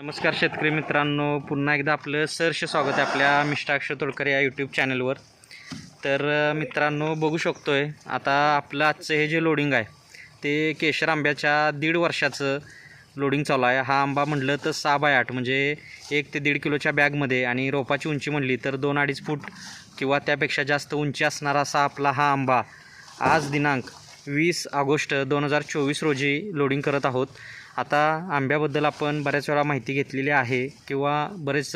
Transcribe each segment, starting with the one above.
नमस्कार शेतकरी मित्रांनो पुन्हा एकदा आपलं सहर्ष स्वागत आहे आपल्या मिष्टाक्ष तोडकर या यूट्यूब चॅनलवर तर मित्रांनो बघू शकतो आहे आता आपलं आजचं हे जे लोडिंग आहे ते केशर आंब्याच्या दीड वर्षाचं लोडिंग चालू आहे. हा आंबा म्हटलं तर सहा बाय आठ म्हणजे एक ते दीड किलोच्या बॅगमध्ये आणि रोपाची उंची म्हणली तर दोन अडीच फूट किंवा त्यापेक्षा जास्त उंची असणारा असा आपला हा आंबा आज दिनांक वीस ऑगस्ट दोन हजार चोवीस रोजी लोडिंग करत आहोत. आता आंब्याबद्दल आपण बऱ्याच वेळा माहिती घेतलेली आहे किंवा बरेच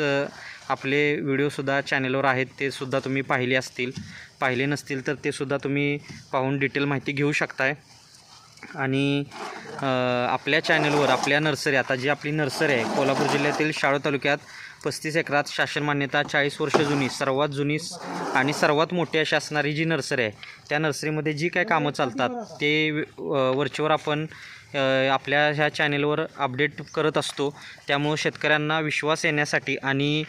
आपले व्हिडिओसुद्धा चॅनेलवर आहेत ते सुद्धा तुम्ही पाहिले असतील. पाहिले नसतील तर ते सुद्धा तुम्ही पाहून डिटेल माहिती घेऊ शकताय. आणि आपल्या चॅनलवर आपल्या नर्सरी आता जी आपली नर्सरी आहे कोल्हापूर जिल्ह्यातील शाळू तालुक्यात पस्तीस एकरात शासन मान्यता चाळीस वर्ष जुनी सर्वात जुनी आणि सर्वात मोठी अशी असणारी जी नर्सरी आहे त्या नर्सरीमध्ये जी काय कामं चालतात ते वरचेवर आपण आपल्या ह्या चॅनेलवर अपडेट करत असतो. त्यामुळं शेतकऱ्यांना विश्वास येण्यासाठी आणि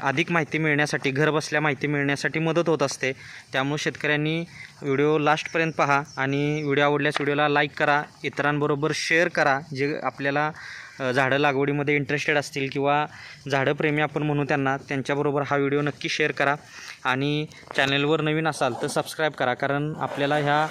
अधिक माहिती मिळण्यासाठी घरबसल्या माहिती मिळण्यासाठी मदत होत असते. त्यामुळे शेतकऱ्यांनी व्हिडिओ लास्टपर्यंत पहा आणि व्हिडिओ आवडल्यास व्हिडिओला लाईक करा इतरांबरोबर शेअर करा जे आपल्याला झाडं लागवडीमध्ये इंटरेस्टेड असतील किंवा झाडं प्रेमी आपण म्हणू त्यांना त्यांच्याबरोबर हा व्हिडिओ नक्की शेअर करा. आणि चॅनलवर नवीन असाल तर सबस्क्राईब करा कारण आपल्याला ह्या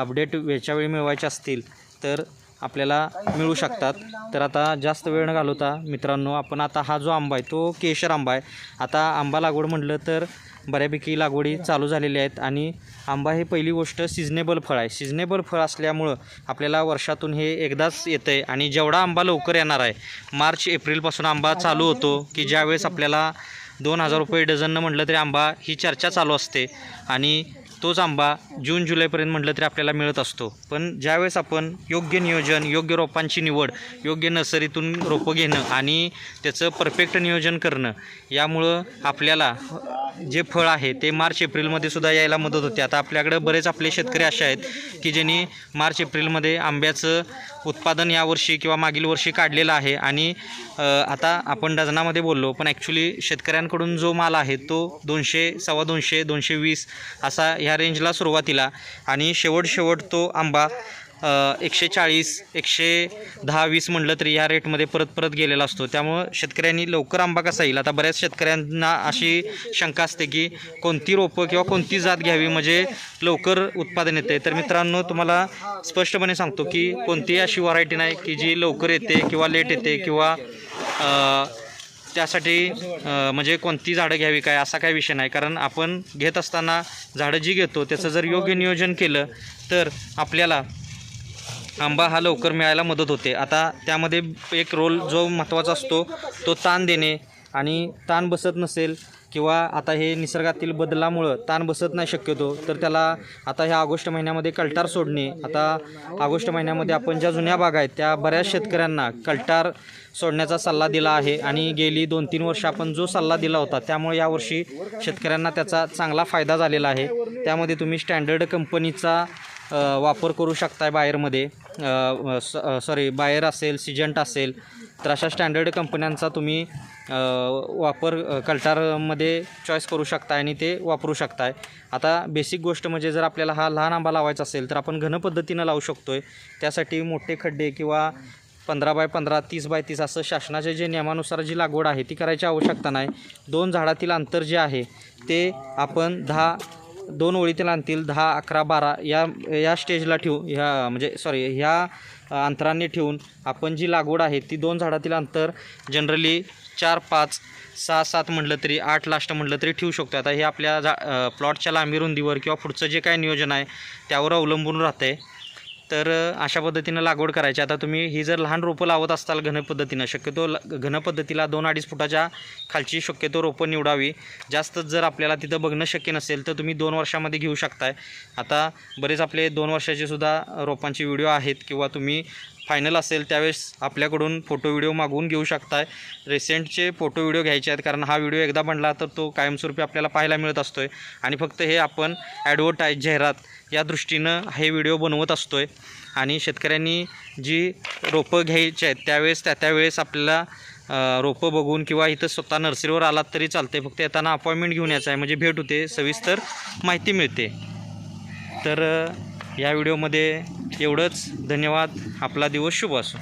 अपडेट वेळच्या वेळी असतील तर आपल्याला मिळू शकतात. तर आता जास्त वेळ न घालवता मित्रांनो आपण आता हा जो आंबा आहे तो केशर आंबा आहे. आता आंबा लागवड म्हटलं तर बऱ्यापैकी लागवडी चालू झालेल्या आहेत आणि आंबा हे पहिली गोष्ट सिजनेबल फळ आहे. सिजनेबल फळ असल्यामुळं आपल्याला वर्षातून हे एकदाच येतं आहे आणि जेवढा आंबा लवकर येणार आहे मार्च एप्रिलपासून आंबा चालू होतो की ज्यावेळेस आपल्याला दोन हजार रुपये डझननं म्हटलं तरी आंबा ही चर्चा चालू असते. आणि तोच आंबा जून जुलैपर्यंत म्हटलं तरी आपल्याला मिळत असतो. पण ज्यावेळेस आपण योग्य नियोजन योग्य रोपांची निवड योग्य नर्सरीतून रोपं घेणं आणि त्याचं परफेक्ट नियोजन करणं यामुळं आपल्याला जे फळ आहे ते मार्च एप्रिलमध्ये सुद्धा यायला मदत होते. आता आपल्याकडं बरेच आपले शेतकरी असे आहेत की ज्यांनी मार्च एप्रिलमध्ये आंब्याचं उत्पादन यावर्षी किंवा मागील वर्षी काढलेलं आहे आणि आता आपण डझनामध्ये बोललो पण ॲक्च्युली शेतकऱ्यांकडून जो माल आहे तो दोनशे सव्वा दोनशे दोनशे वीस असा ह्या रेंजला सुरुवातीला. आणि शेवट शेवट तो आंबा एकशे चाळीस एकशे दहा वीस म्हटलं तरी ह्या रेटमध्ये परत परत गेलेला असतो. त्यामुळं शेतकऱ्यांनी लवकर आंबा कसा येईल? आता बऱ्याच शेतकऱ्यांना अशी शंका असते की कोणती रोपं किंवा कोणती जात घ्यावी? म्हणजे लवकर उत्पादन येते. तर मित्रांनो तुम्हाला स्पष्टपणे सांगतो की कोणतीही अशी व्हरायटी नाही की जी लवकर येते किंवा लेट येते किंवा त्यासाठी म्हणजे कोणती झाडं घ्यावी काय असा काही विषय नाही. कारण आपण घेत असताना झाडं जी घेतो त्याचं जर योग्य नियोजन केलं तर आपल्याला आंबा हा लवकर मिळायला मदत होते. आता त्यामध्ये एक रोल जो महत्त्वाचा असतो तो ताण देणे. आणि ताण बसत नसेल किंवा आता हे निसर्गातील बदलामुळं ताण बसत नाही शक्यतो तर त्याला आता ह्या ऑगस्ट महिन्यामध्ये कल्टार सोडणे. आता ऑगस्ट महिन्यामध्ये आपण ज्या जुन्या बागा आहेत त्या बऱ्याच शेतकऱ्यांना कल्टार सोडण्याचा सल्ला दिला आहे आणि गेली दोन तीन वर्ष आपण जो सल्ला दिला होता त्यामुळे यावर्षी शेतकऱ्यांना त्याचा चांगला फायदा झालेला आहे. त्यामध्ये तुम्ही स्टँडर्ड कंपनीचा वापर करू शकताय बाहेरमध्ये. स- सॉरी बायर असेल सिजंट असेल तर अशा स्टँडर्ड कंपन्यांचा तुम्ही वापर कल्टारमध्ये चॉईस करू शकताय आणि ते वापरू शकताय. आता बेसिक गोष्ट म्हणजे जर आपल्याला हा लहान आंबा लावायचा असेल तर आपण घन पद्धतीनं लावू शकतो आहे त्यासाठी मोठे खड्डे किंवा पंधरा बाय पंधरा तीस बाय तीस असं शासनाच्या जे नियमानुसार जी लागवड आहे ती करायची आवश्यकता नाही. दोन झाडातील अंतर जे आहे ते आपण दहा दोन ओळीतील आणतील दहा अकरा बारा या या स्टेजला ठेवू ह्या म्हणजे सॉरी ह्या अंतराने अंतरांनी ठेवून आपण जी लागवड आहे ती दोन झाडातील अंतर जनरली चार पाच सहा सात म्हटलं तरी आठ लास्ट म्हटलं तरी ठेवू शकतो आता हे आपल्या जा प्लॉटच्या लांबी रुंदीवर किंवा पुढचं जे काय नियोजन आहे त्यावर अवलंबून राहतं आहे तर अशा पद्धतीनं लागवड करायची. आता तुम्ही ही जर लहान रोपं लावत असताल घन पद्धतीनं शक्यतो ल- घन पद्धतीला दोन अडीच फुटाच्या खालची शक्यतो रोपं निवडावी. जास्तच जर आपल्याला तिथं बघणं शक्य नसेल तर तुम्ही दोन वर्षामध्ये घेऊ शकताय. आता बरेच आपले दोन वर्षाचे सुद्धा रोपांचे व्हिडिओ आहेत किंवा तुम्ही फायनल असेल त्यावेळेस आपल्याकडून फोटो व्हिडिओ मागवून घेऊ शकताय. रिसेंटचे फोटो व्हिडिओ घ्यायचे आहेत कारण हा व्हिडिओ एकदा बनला तर तो कायमस्वरूपी आपल्याला पाहायला मिळत असतो आहे आणि फक्त हे आपण ॲडव्हर्टाईज जाहिरात या दृष्टीनं हे व्हिडिओ बनवत असतो आहे आणि शेतकऱ्यांनी जी रोपं घ्यायची आहेत त्यावेळेस त्या त्यावेळेस आपल्याला रोपं बघून किंवा इथं स्वतः नर्सरीवर आलात तरी चालते फक्त येताना अपॉइंटमेंट घेऊन यायचं आहे. म्हणजे भेट होते सविस्तर माहिती मिळते. तर या व्हिडिओमध्ये एवढंच. धन्यवाद. आपला दिवस शुभ असो.